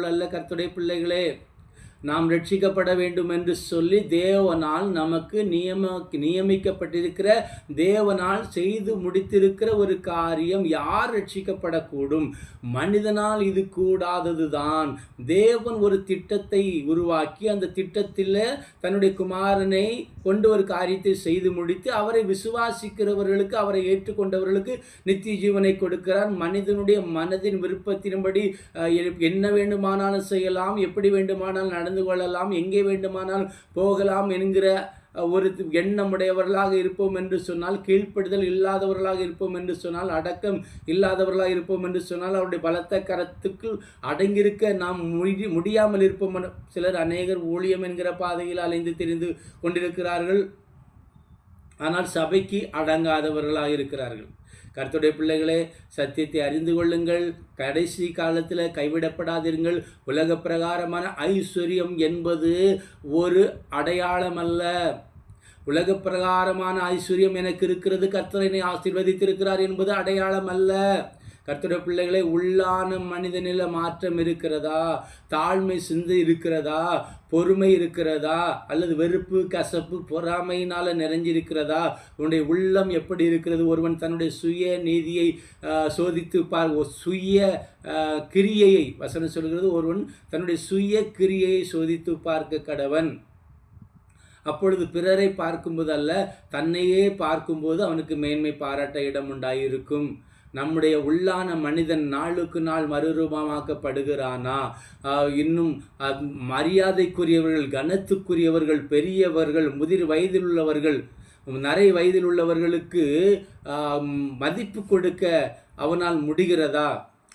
அல்ல கர்த்துடைய பிள்ளைகளே. நாம் ரட்சிக்கப்பட வேண்டும் என்று சொல்லி தேவனால் நமக்கு நியம நியமிக்கப்பட்டிருக்கிற தேவனால் செய்து முடித்திருக்கிற ஒரு காரியம் யார் ரட்சிக்கப்படக்கூடும்? மனிதனால் இது கூடாதது தான் தேவன் ஒரு திட்டத்தை உருவாக்கி அந்த திட்டத்தில் தன்னுடைய குமாரனை கொண்டு ஒரு காரியத்தை செய்து முடித்து அவரை விசுவாசிக்கிறவர்களுக்கு அவரை ஏற்றுக்கொண்டவர்களுக்கு நித்திய ஜீவனை கொடுக்கிறார். மனிதனுடைய மனதின் விருப்பத்தின்படி என்ன வேண்டுமானாலும் செய்யலாம் எப்படி வேண்டுமானாலும் நடந்து கொள்ளலாம். எங்கே வேண்டுமானால் போகலாம் என்கிற ஒரு ஒரு எண்ணமுடையவர்களாக இருப்போம் என்று சொன்னால் கீழ்ப்படுதல் இல்லாதவர்களாக இருப்போம் என்று சொன்னால் அடக்கம் இல்லாதவர்களாக இருப்போம் என்று சொன்னால் அவருடைய பலத்த கரத்துக்கு அடங்கியிருக்க நாம் முடி முடியாமல் இருப்போம். சிலர் அநேகர் ஊழியம் என்கிற பாதையில் அலைந்து தெரிந்து கொண்டிருக்கிறார்கள். ஆனால் சபைக்கு அடங்காதவர்களாக இருக்கிறார்கள். கர்த்தருடைய பிள்ளைகளே சத்தியத்தை அறிந்து கொள்ளுங்கள். கடைசி காலத்தில் கைவிடப்படாதிருங்கள். உலக பிரகாரமான ஐஸ்வர்யம் என்பது ஒரு அடையாளம் அல்ல உலக பிரகாரமான ஐஸ்வர்யம் எனக்கு இருக்கிறது. கர்த்தர் என்னை ஆசீர்வதித்திருக்கிறார் என்பது அடையாளம் அல்ல கர்த்தருடைய பிள்ளைகளை உள்ளான மனிதனில மாற்றம் இருக்கிறதா? தாழ்மை சிந்து இருக்கிறதா? பொறுமை இருக்கிறதா? அல்லது வெறுப்பு கசப்பு பொறாமையினால் நிறைஞ்சிருக்கிறதா? உன்னுடைய உள்ளம் எப்படி இருக்கிறது? ஒருவன் தன்னுடைய சுய நீதியை சோதித்து பார் சுய கிரியையை வசனம் சொல்கிறது ஒருவன் தன்னுடைய சுய கிரியையை சோதித்து பார்க்க கடவன். அப்பொழுது பிறரை பார்க்கும்போது அல்ல தன்னையே பார்க்கும்போது அவனுக்கு மேன்மை பாராட்ட இடம் உண்டாயிருக்கும். நம்முடைய உள்ளான மனிதன் நாளுக்கு நாள் மறுரூபமாக்கப்படுகிறானா? இன்னும் மரியாதைக்குரியவர்கள் கனத்துக்குரியவர்கள் பெரியவர்கள் முதிர் வயதில் உள்ளவர்கள் நரை வயதில் உள்ளவர்களுக்கு மதிப்பு கொடுக்க அவனால் முடிகிறதா?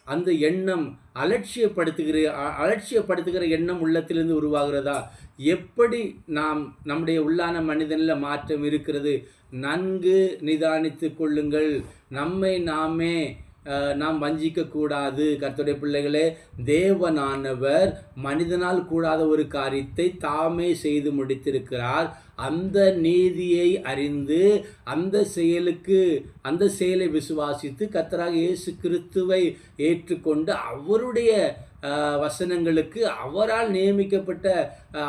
அந்த எண்ணம் அலட்சியப்படுத்துகிற அ- அலட்சியப்படுத்துகிற எண்ணம் உள்ளத்திலிருந்து உருவாகிறதா? எப்படி நாம் நம்முடைய உள்ளான மனிதனில் மாற்றம் இருக்கிறது? நன்கு நிதானித்து கொள்ளுங்கள். நம்மை நாமே நாம் வஞ்சிக்க கூடாது கர்த்தருடைய பிள்ளைகளே தேவனானவர் மனிதனால் கூடாத ஒரு காரியத்தை தாமே செய்து முடித்திருக்கிறார். அந்த நீதியை அறிந்து அந்த செயலுக்கு அந்த செயலை விசுவாசித்து கர்த்தராக இயேசு கிறிஸ்துவை ஏற்றுக்கொண்டு அவருடைய வசனங்களுக்கு அவரால் நியமிக்கப்பட்ட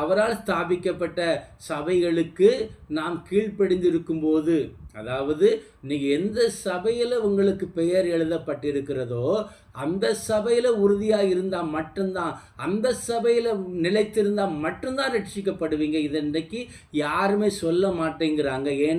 அவரால் ஸ்தாபிக்கப்பட்ட சபைகளுக்கு நாம் கீழ்ப்படிந்திருக்கும்போது அதாவது நீங்கள் எந்த சபையில் உங்களுக்கு பெயர் எழுதப்பட்டிருக்கிறதோ அந்த சபையில் உறுதியாக இருந்தால் மட்டும்தான் அந்த சபையில் நிலைத்திருந்தால் மட்டும்தான் ரட்சிக்கப்படுவீங்க. இதை இன்றைக்கு யாருமே சொல்ல மாட்டேங்கிறாங்க. ஏன்னு